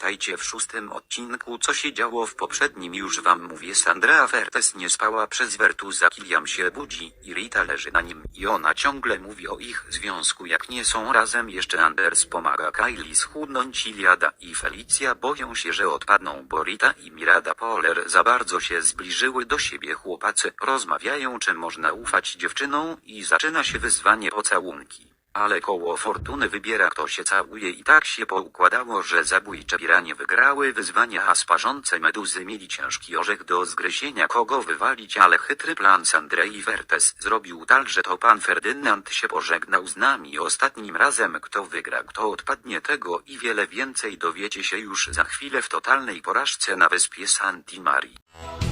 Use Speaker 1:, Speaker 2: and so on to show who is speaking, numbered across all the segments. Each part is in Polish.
Speaker 1: Witajcie w szóstym odcinku. Co się działo w poprzednim już wam mówię. Sandra Fertes nie spała przez Vertusa. Kiliam się budzi i Rita leży na nim i ona ciągle mówi o ich związku jak nie są razem. Jeszcze Anders pomaga Kylie schudnąć Iliada i Felicia boją się, że odpadną, bo Rita i Mirada Poler za bardzo się zbliżyły do siebie. Chłopacy rozmawiają czy można ufać dziewczynom i zaczyna się wyzwanie pocałunki. Ale koło fortuny wybiera kto się całuje i tak się poukładało, że zabójcze piranie wygrały wyzwania, a sparzące meduzy mieli ciężki orzech do zgryzienia kogo wywalić, ale chytry plan Sandrei Vertes zrobił tak, że to pan Ferdynand się pożegnał z nami ostatnim razem kto wygra, kto odpadnie tego i wiele więcej dowiecie się już za chwilę w totalnej porażce na wyspie Santi Marii.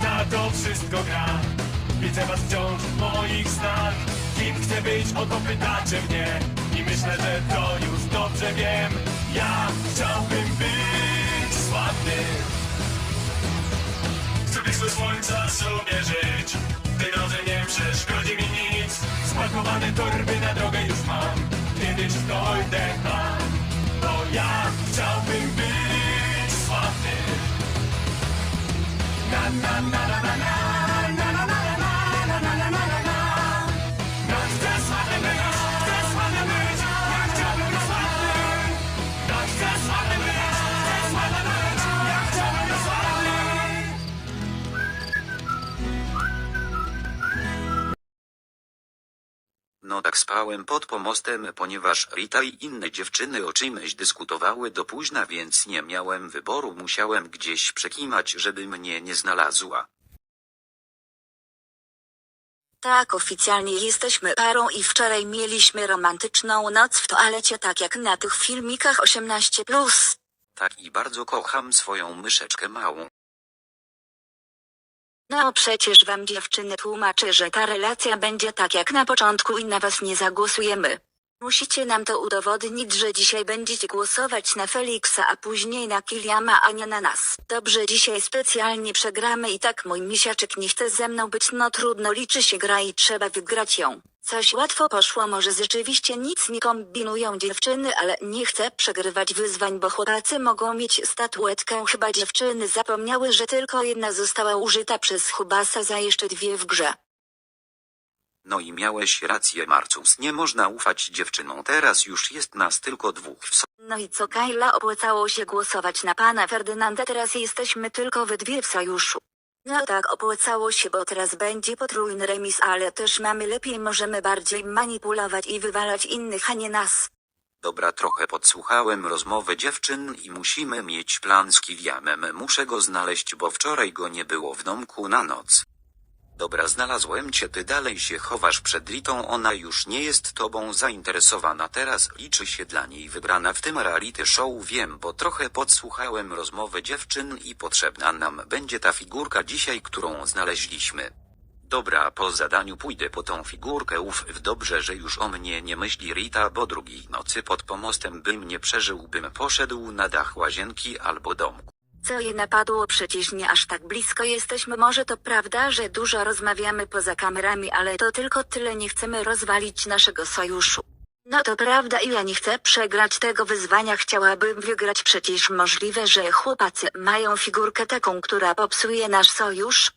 Speaker 2: I tato, wszystko gra. Widzę was wciąż w moich snach. Kim chcę być, o to pytacie mnie. I myślę, że to już dobrze wiem. Ja chciałbym być sławny Chcę blisko słońca sobie żyć. Tej drodze nie przeszkodzi mi nic. Spakowane torby na drogę już mam. Kiedyś dojdę tam Bo ja na na na na na No
Speaker 1: tak spałem pod pomostem, ponieważ Rita i inne dziewczyny o czymś dyskutowały do późna, więc nie miałem wyboru, musiałem gdzieś przekimać, żeby mnie nie znalazła.
Speaker 3: Tak, oficjalnie jesteśmy parą i wczoraj mieliśmy romantyczną noc w toalecie, tak jak na tych filmikach 18+.
Speaker 1: Tak i bardzo kocham swoją myszeczkę małą.
Speaker 3: No przecież wam dziewczyny tłumaczę, że ta relacja będzie tak jak na początku i na was nie zagłosujemy. Musicie nam to udowodnić, że dzisiaj będziecie głosować na Feliksa, a później na Kiliama, a nie na nas. Dobrze, dzisiaj specjalnie przegramy i tak mój misiaczek nie chce ze mną być, no trudno, liczy się gra i trzeba wygrać ją. Coś łatwo poszło, może rzeczywiście nic nie kombinują dziewczyny, ale nie chcę przegrywać wyzwań, bo chłopacy mogą mieć statuetkę. Chyba dziewczyny zapomniały, że tylko jedna została użyta przez Hubasa za jeszcze dwie w grze.
Speaker 1: No i miałeś rację, Marcus, nie można ufać dziewczynom, teraz już jest nas tylko dwóch w so-
Speaker 3: No i co Kajla opłacało się głosować na pana Ferdynanda, teraz jesteśmy tylko we dwie w sojuszu. No tak opłacało się, bo teraz będzie potrójny remis, ale też mamy lepiej, możemy bardziej manipulować i wywalać innych, a nie nas.
Speaker 1: Dobra, trochę podsłuchałem rozmowę dziewczyn i musimy mieć plan z Kiliamem. Muszę go znaleźć, bo wczoraj go nie było w domku na noc. Dobra, znalazłem cię, ty dalej się chowasz przed Ritą, ona już nie jest tobą zainteresowana, teraz liczy się dla niej wybrana w tym reality show, wiem, bo trochę podsłuchałem rozmowę dziewczyn i potrzebna nam będzie ta figurka dzisiaj, którą znaleźliśmy. Dobra, po zadaniu pójdę po tą figurkę, uf, w dobrze, że już o mnie nie myśli Rita, bo drugiej nocy pod pomostem bym nie przeżył, bym poszedł na dach łazienki albo domku.
Speaker 3: Co je napadło przecież nie aż tak blisko jesteśmy, może to prawda, że dużo rozmawiamy poza kamerami, ale to tylko tyle nie chcemy rozwalić naszego sojuszu. No to prawda i ja nie chcę przegrać tego wyzwania, chciałabym wygrać przecież możliwe, że chłopacy mają figurkę taką, która popsuje nasz sojusz.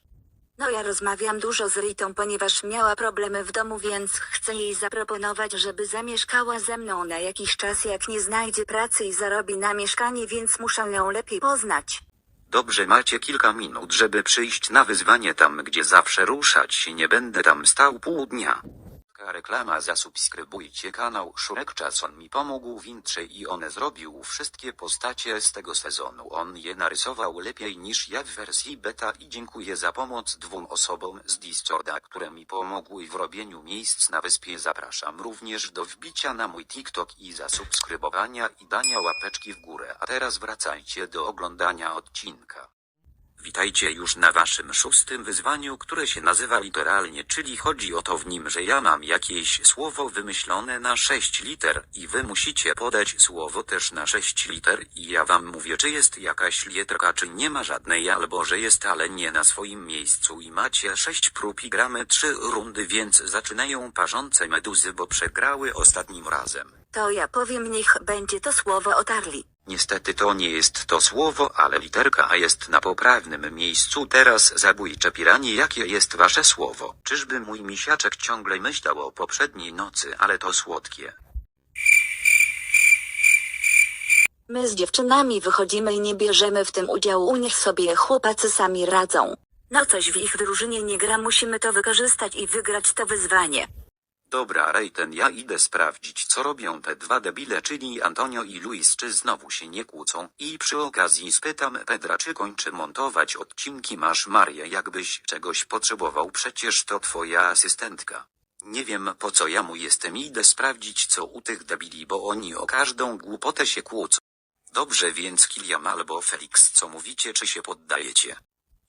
Speaker 3: No ja rozmawiam dużo z Ritą, ponieważ miała problemy w domu, więc chcę jej zaproponować, żeby zamieszkała ze mną na jakiś czas, jak nie znajdzie pracy i zarobi na mieszkanie, więc muszę ją lepiej poznać.
Speaker 1: Dobrze, macie kilka minut, żeby przyjść na wyzwanie tam, gdzie zawsze ruszać nie będę tam stał pół dnia. Reklama zasubskrybujcie kanał Szurek Czason mi pomógł w intrze i on zrobił wszystkie postacie z tego sezonu. On je narysował lepiej niż ja w wersji beta i dziękuję za pomoc dwóm osobom z Discorda, które mi pomogły w robieniu miejsc na wyspie. Zapraszam również do wbicia na mój TikTok i zasubskrybowania i dania łapeczki w górę. A teraz wracajcie do oglądania odcinka. Witajcie już na waszym szóstym wyzwaniu, które się nazywa literalnie, czyli chodzi o to w nim, że ja mam jakieś słowo wymyślone na 6 liter i wy musicie podać słowo też na 6 liter i ja wam mówię, czy jest jakaś literka, czy nie ma żadnej, albo że jest, ale nie na swoim miejscu i macie 6 prób i gramy 3 rundy, więc zaczynają parzące meduzy, bo przegrały ostatnim razem.
Speaker 3: To ja powiem niech będzie to słowo otarli.
Speaker 1: Niestety to nie jest to słowo, ale literka A jest na poprawnym miejscu. Teraz zabójcze piranie, jakie jest wasze słowo? Czyżby mój misiaczek ciągle myślał o poprzedniej nocy, ale to słodkie.
Speaker 3: My z dziewczynami wychodzimy i nie bierzemy w tym udziału, niech sobie chłopacy sami radzą. No coś w ich drużynie nie gra, musimy to wykorzystać i wygrać to wyzwanie.
Speaker 1: Dobra, Rejten, ja idę sprawdzić, co robią te dwa debile, czyli Antonio i Luis, czy znowu się nie kłócą. I przy okazji spytam Pedra, czy kończy montować odcinki. Masz Marię, jakbyś czegoś potrzebował, przecież to twoja asystentka. Nie wiem po co ja mu jestem, idę sprawdzić, co u tych debili, bo oni o każdą głupotę się kłócą. Dobrze, więc Kiliam albo Felix, co mówicie, czy się poddajecie?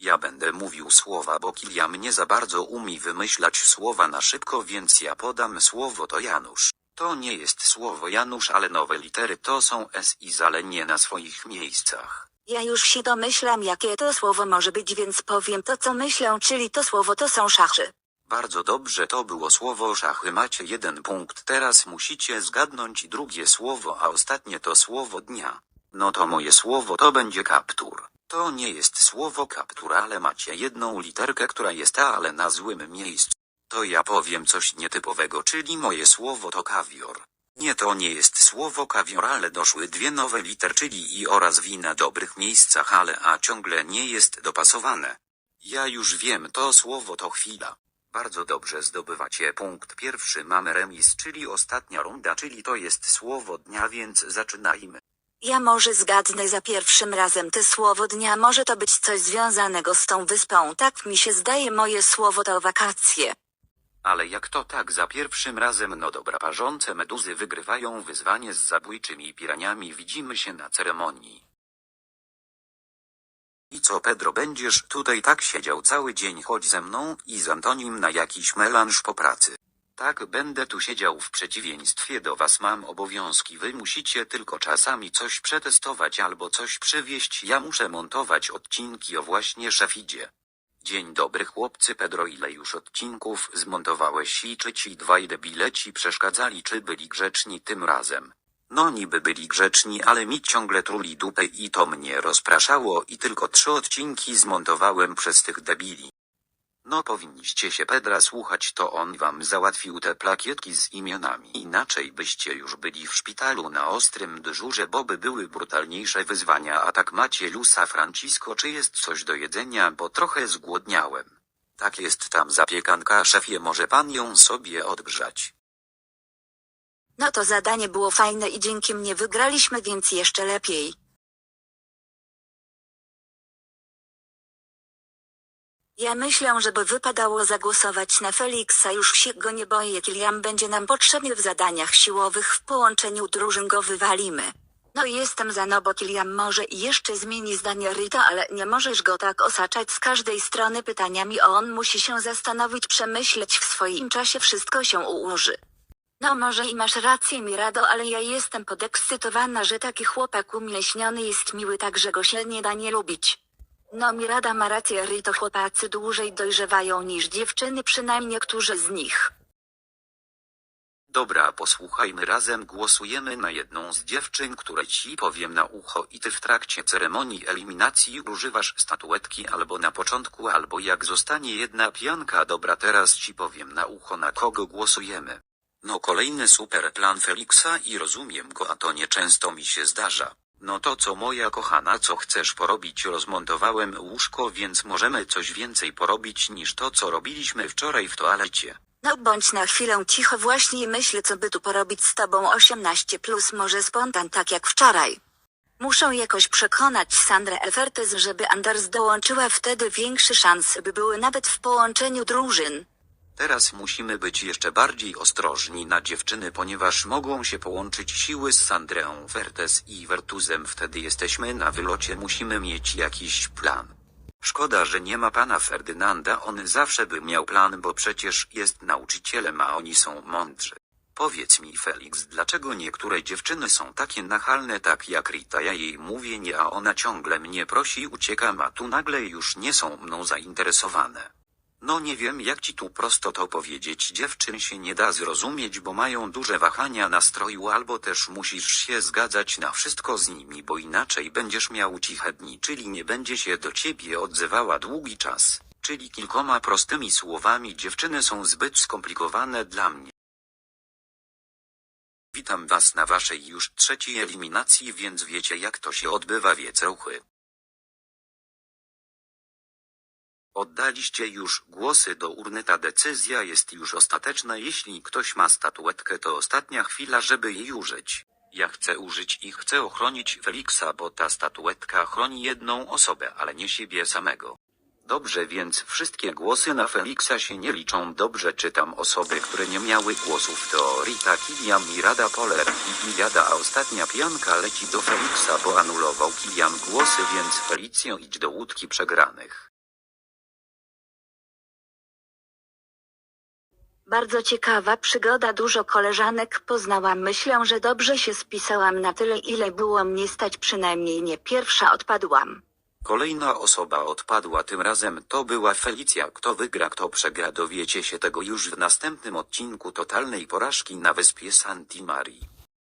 Speaker 1: Ja będę mówił słowa, bo Kiliam nie za bardzo umie wymyślać słowa na szybko, więc ja podam słowo to Janusz. To nie jest słowo Janusz, ale nowe litery to są S i ale nie na swoich miejscach.
Speaker 3: Ja już się domyślam, jakie to słowo może być, więc powiem to, co myślę, czyli to słowo to są szachy.
Speaker 1: Bardzo dobrze to było słowo szachy. Macie jeden punkt. Teraz musicie zgadnąć drugie słowo, a ostatnie to słowo dnia. No to moje słowo to będzie kaptur. To nie jest słowo kaptur, ale macie jedną literkę, która jest A, ale na złym miejscu. To ja powiem coś nietypowego, czyli moje słowo to kawior. Nie to nie jest słowo kawior, ale doszły dwie nowe liter, czyli i oraz wi na dobrych miejscach, ale a ciągle nie jest dopasowane. Ja już wiem, to słowo to chwila. Bardzo dobrze zdobywacie punkt pierwszy mamy remis, czyli ostatnia runda, czyli to jest słowo dnia, więc zaczynajmy.
Speaker 3: Ja może zgadnę za pierwszym razem te słowo dnia, może to być coś związanego z tą wyspą, tak mi się zdaje, moje słowo to wakacje.
Speaker 1: Ale jak to tak za pierwszym razem no dobra parzące meduzy wygrywają wyzwanie z zabójczymi piraniami widzimy się na ceremonii. I co Pedro będziesz tutaj tak siedział cały dzień chodź ze mną i z Antonim na jakiś melanż po pracy. Tak będę tu siedział w przeciwieństwie do was mam obowiązki wy musicie tylko czasami coś przetestować albo coś przywieźć ja muszę montować odcinki o właśnie szefidzie. Dzień dobry chłopcy Pedro ile już odcinków zmontowałeś i czy ci dwaj debile ci przeszkadzali czy byli grzeczni tym razem? No niby byli grzeczni ale mi ciągle truli dupę i to mnie rozpraszało i tylko trzy odcinki zmontowałem przez tych debili. No powinniście się Pedra słuchać to on wam załatwił te plakietki z imionami inaczej byście już byli w szpitalu na ostrym dyżurze bo by były brutalniejsze wyzwania a tak macie Lusa Francisco czy jest coś do jedzenia bo trochę zgłodniałem. Tak jest tam zapiekanka szefie może pan ją sobie odgrzać.
Speaker 3: No to zadanie było fajne i dzięki mnie wygraliśmy, więc jeszcze lepiej. Ja myślę, żeby wypadało zagłosować na Feliksa, już się go nie boję, Kilian będzie nam potrzebny w zadaniach siłowych, w połączeniu drużyn go wywalimy. No jestem za no, bo Kilian może i jeszcze zmieni zdanie Rita, ale nie możesz go tak osaczać z każdej strony pytaniami, on musi się zastanowić, przemyśleć w swoim czasie, wszystko się ułoży. No może i masz rację Mirado, ale ja jestem podekscytowana, że taki chłopak umieśniony jest miły tak, że go się nie da nie lubić. No Mirada ma rację Rito chłopacy dłużej dojrzewają niż dziewczyny przynajmniej niektórzy z nich.
Speaker 1: Dobra, posłuchajmy razem, głosujemy na jedną z dziewczyn, które ci powiem na ucho i ty w trakcie ceremonii eliminacji używasz statuetki albo na początku, albo jak zostanie jedna pianka. Dobra, teraz ci powiem na ucho, na kogo głosujemy. No kolejny super plan Feliksa i rozumiem go, a to nieczęsto mi się zdarza. No to co moja kochana, co chcesz porobić? Rozmontowałem łóżko, więc możemy coś więcej porobić niż to, co robiliśmy wczoraj w toalecie.
Speaker 3: No bądź na chwilę cicho właśnie myślę co by tu porobić z tobą 18 plus może spontan tak jak wczoraj. Muszę jakoś przekonać Sandrę Efertes, żeby Anders dołączyła wtedy większe szanse by były nawet w połączeniu drużyn.
Speaker 1: Teraz musimy być jeszcze bardziej ostrożni na dziewczyny, ponieważ mogą się połączyć siły z Sandreą Vertes i Vertuzem. Wtedy jesteśmy na wylocie, musimy mieć jakiś plan. Szkoda, że nie ma pana Ferdynanda, on zawsze by miał plan, bo przecież jest nauczycielem, a oni są mądrzy. Powiedz mi Felix, dlaczego niektóre dziewczyny są takie nachalne tak jak Rita, ja jej mówię nie, a ona ciągle mnie prosi, uciekam, a tu nagle już nie są mną zainteresowane. No nie wiem jak ci tu prosto to powiedzieć, dziewczyn się nie da zrozumieć, bo mają duże wahania nastroju albo też musisz się zgadzać na wszystko z nimi, bo inaczej będziesz miał ciche dni, czyli nie będzie się do ciebie odzywała długi czas. Czyli kilkoma prostymi słowami dziewczyny są zbyt skomplikowane dla mnie. Witam was na waszej już trzeciej eliminacji, więc wiecie jak to się odbywa wiecruchy. Oddaliście już głosy do urny, ta decyzja jest już ostateczna. Jeśli ktoś ma statuetkę, to ostatnia chwila, żeby jej użyć. Ja chcę użyć i chcę ochronić Feliksa, bo ta statuetka chroni jedną osobę, ale nie siebie samego. Dobrze, więc wszystkie głosy na Feliksa się nie liczą. Dobrze czytam osoby, które nie miały głosów. To Rita, Kilian i Rada Poler i Iliada, a ostatnia pianka leci do Feliksa, bo anulował Kilian głosy, więc Felicjo idź do łódki przegranych.
Speaker 3: Bardzo ciekawa przygoda, dużo koleżanek poznałam. Myślę, że dobrze się spisałam na tyle, ile było mnie stać, przynajmniej nie pierwsza odpadłam.
Speaker 1: Kolejna osoba odpadła tym razem to była Felicja. Kto wygra, kto przegra dowiecie się tego już w następnym odcinku totalnej porażki na wyspie Santi Marii.